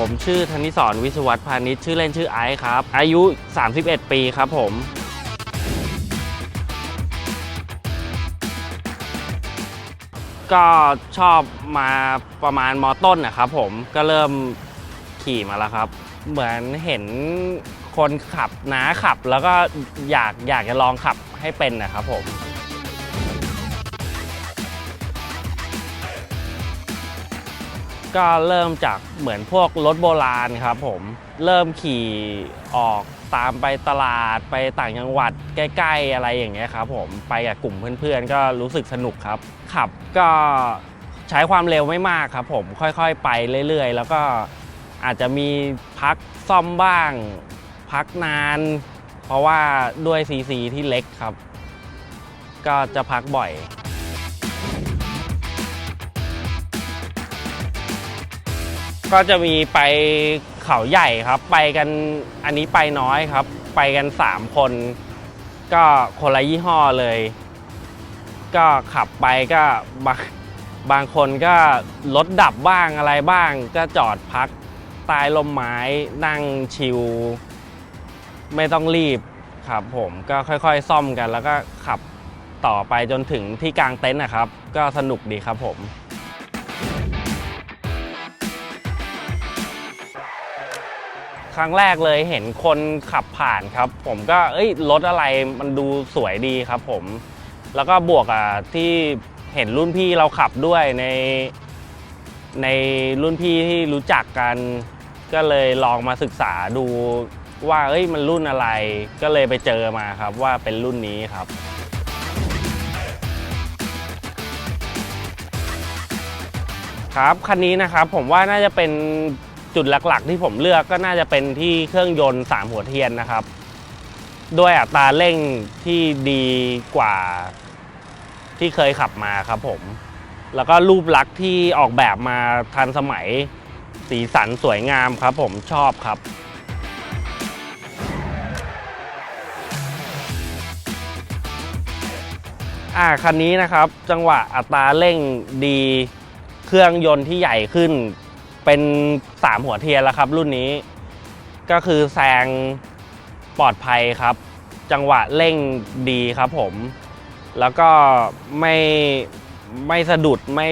ผมชื่อธนิสรวิศวัตพาณิชย์ชื่อเล่นชื่อไอซ์ครับ อายุ 31 ปีครับผม ก็ชอบมาประมาณมอต้นนะครับผมก็เริ่มขี่มาแล้วครับ เหมือนเห็นคนขับน้าขับแล้วก็อยากอยากจะลองขับให้เป็นนะครับผม ก็เริ่มจากเหมือนพวกรถโบราณครับผมเริ่มขี่ออกตามไปตลาดไปต่างจังหวัดใกล้ ๆ อะไรอย่างเงี้ยครับผมไปกับกลุ่มเพื่อนๆ ก็รู้สึกสนุกครับ ขับก็ใช้ความเร็วไม่มากครับผมค่อยๆ ไปเรื่อยๆ แล้วก็อาจจะมีพักซ่อมบ้าง พักนาน เพราะว่าด้วยซีซีที่เล็กครับ ก็จะพักบ่อย ก็จะมีไปเขาใหญ่ครับ ไปกันอันนี้ไปน้อยครับ ไปกัน 3 คน ก็คนละยี่ห้อเลย ก็ขับไปก็บางบางคนก็รถดับบ้างอะไรบ้าง ก็จอดพักใต้ลมไม้นั่งชิลไม่ต้องรีบครับผมก็ค่อยๆ ซ่อมกันแล้วก็ขับต่อไปจนถึงที่กลางเต็นท์นะครับ ก็สนุกดีครับผม ครั้งแรกเลยเห็นคนขับผ่านครับ ผมก็เอ้ยรถอะไรมันดูสวยดีครับผม แล้วก็บวกอะที่เห็นรุ่นพี่เราขับด้วยในในรุ่นพี่ที่รู้จักกัน ก็เลยลองมาศึกษาดูว่าเอ้ยมันรุ่นอะไร ก็เลยไปเจอมาครับว่าเป็นรุ่นนี้ครับครับคันนี้นะครับผมว่าน่าจะเป็น จุดหลักๆ ที่ผมเลือกก็น่าจะเป็นที่เครื่องยนต์ 3 หัวเทียนนะครับ ด้วยอัตราเร่งที่ดีกว่าที่เคยขับมาครับผม แล้วก็รูปลักษณ์ที่ออกแบบมาทันสมัยสีสันสวยงามครับผมชอบครับอ่าคันนี้นะครับจังหวะอัตราเร่งดี เครื่องยนต์ที่ใหญ่ขึ้น เป็น 3 หัวเทียนแล้วครับ รุ่นนี้ ก็คือแซงปลอดภัยครับ จังหวะเร่งดีครับผม แล้วก็ไม่ไม่สะดุดไม่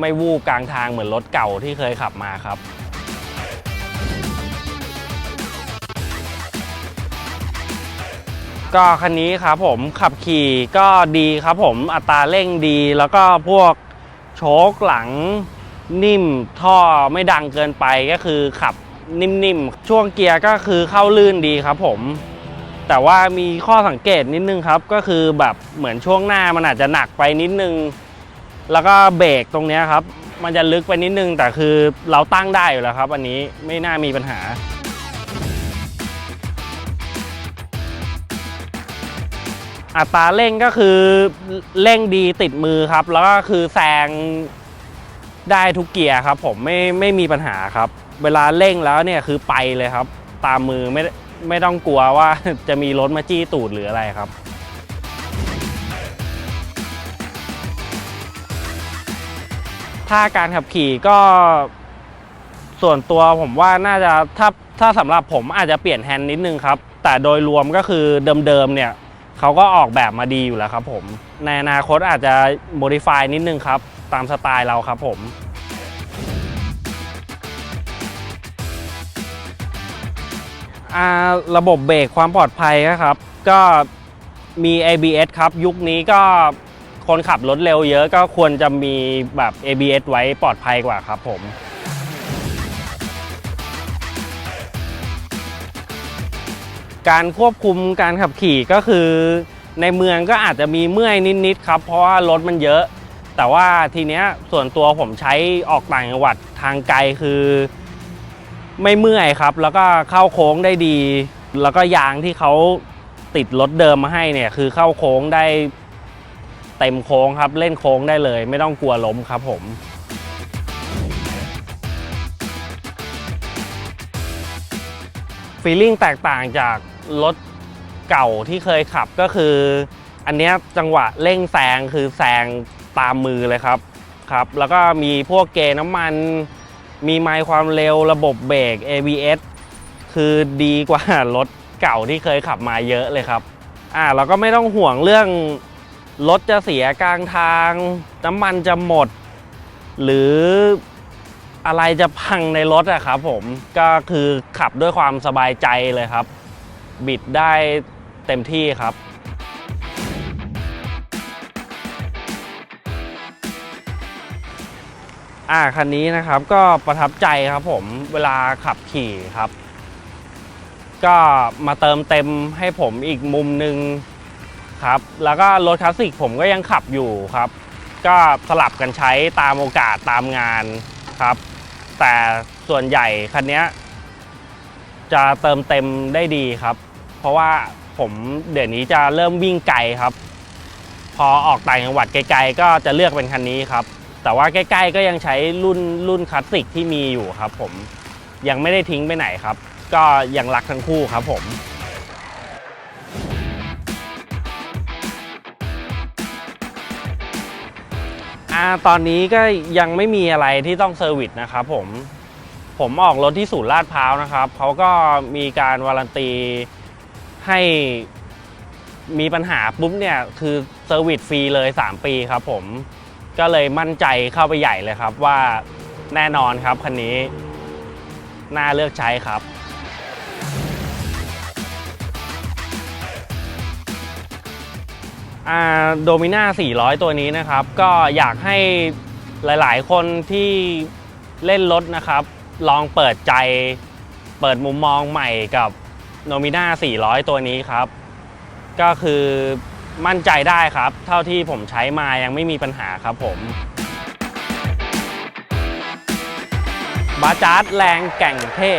ไม่วูบกลางทางเหมือนรถเก่าที่เคยขับมาครับก็คันนี้ครับผมขับขี่ก็ดีครับผมอัตราเร่งดี แล้วก็พวกโชคหลัง นิ่มท่อไม่ดังเกินไปก็คือขับนิ่มๆ ช่วงเกียร์ก็คือเข้าลื่นดีครับผม แต่ว่ามีข้อสังเกตนิดนึงครับ ก็คือแบบเหมือนช่วงหน้ามันอาจจะหนักไปนิดนึง แล้วก็เบรกตรงนี้ครับ มันจะลึกไปนิดนึง แต่คือเราตั้งได้อยู่แล้วครับ อันนี้ไม่น่ามีปัญหาอัตราเร่งก็คือเร่งดีติดมือครับ แล้วก็คือแซง ได้ทุกเกียร์ครับ ผมไม่ไม่มีปัญหาครับ เวลาเร่งแล้วเนี่ยคือไปเลยครับ ตามมือไม่ไม่ต้องกลัวว่าจะมีรถมาจี้ตูดหรืออะไรครับถ้าการขับขี่ก็ส่วนตัวผมว่าน่าจะถ้าถ้าสำหรับผมอาจจะเปลี่ยนแฮนด์นิดนึงครับ แต่โดยรวมก็คือเดิมๆเนี่ยเขาก็ออกแบบมาดีอยู่แล้วครับผม ในอนาคตอาจจะ modify นิดนึงครับ ตามสไตล์เราครับผมระบบเบรกความปลอดภัยนะครับ ก็มี ABS ครับ ยุคนี้ก็คนขับรถเร็วเยอะก็ควรจะมีแบบ ABS ไว้ปลอดภัยกว่าครับผมการควบคุมการขับขี่ก็คือในเมืองก็อาจจะมีเมื่อยนิดๆครับ เพราะว่ารถมันเยอะ แต่ว่าทีเนี้ยส่วนตัวผมใช้ออกต่างจังหวัดทางไกลคือ ไม่เมื่อยครับ แล้วก็เข้าโค้งได้ดี แล้วก็ยางที่เขาติดรถเดิมมาให้เนี่ย คือเข้าโค้งได้เต็มโค้งครับ เล่นโค้งได้เลย ไม่ต้องกลัวล้มครับผมฟีลลิ่งแตกต่างจากรถเก่าที่เคยขับก็คือ อันเนี้ยจังหวะเร่งแซงคือแซง ตามมือเลยครับครับ แล้วก็มีพวกเกน้ำมัน มีไมล์ความเร็วระบบเบรก ABS คือดีกว่ารถเก่าที่เคยขับมาเยอะเลยครับอ่าเราก็ไม่ต้องห่วงเรื่องรถจะเสียกลางทาง น้ำมันจะหมด หรืออะไรจะพังในรถอะครับผมก็คือขับด้วยความสบายใจเลยครับ บิดได้เต็มที่ครับ อ่าคันนี้นะครับก็ประทับใจครับผมเวลาขับขี่ครับ ก็มาเติมเต็มให้ผมอีกมุมหนึ่งครับ แล้วก็รถคลาสสิกผมก็ยังขับอยู่ครับ ก็สลับกันใช้ตามโอกาสตามงานครับ แต่ส่วนใหญ่คันนี้จะเติมเต็มได้ดีครับ เพราะว่าผมเดี๋ยวนี้จะเริ่มวิ่งไกลครับ พอออกต่างจังหวัดไกลๆ ก็จะเลือกเป็นคันนี้ครับ แต่ว่าใกล้ๆก็ยังใช้รุ่นรุ่นคลาสสิกที่มีอยู่ครับผมยังไม่ได้ทิ้งไปไหนครับ ก็ยังรักทั้งคู่ครับผมอ่าตอนนี้ก็ยังไม่มีอะไรที่ต้องเซอร์วิสนะครับผมผมออกรถที่ศูนย์ลาดพร้าวนะครับเขาก็มีการวารันตีให้มีปัญหาปุ๊บเนี่ยคือเซอร์วิสฟรีเลย 3 ปีครับผม ก็เลยมั่นใจเข้าไปใหญ่เลยครับว่าแน่นอนครับคันนี้น่าเลือกใช้ครับอาโดมิน่า400 ตัวนี้นะครับ ก็อยากให้หลาย ๆ คนที่เล่นรถนะครับ ลองเปิดใจเปิดมุมมองใหม่กับโนมิน่า400 ตัวนี้ครับ ก็คือ มั่นใจได้ครับ เท่าที่ผมใช้มายังไม่มีปัญหาครับผมบาจาร์ดแรงแก่งเท่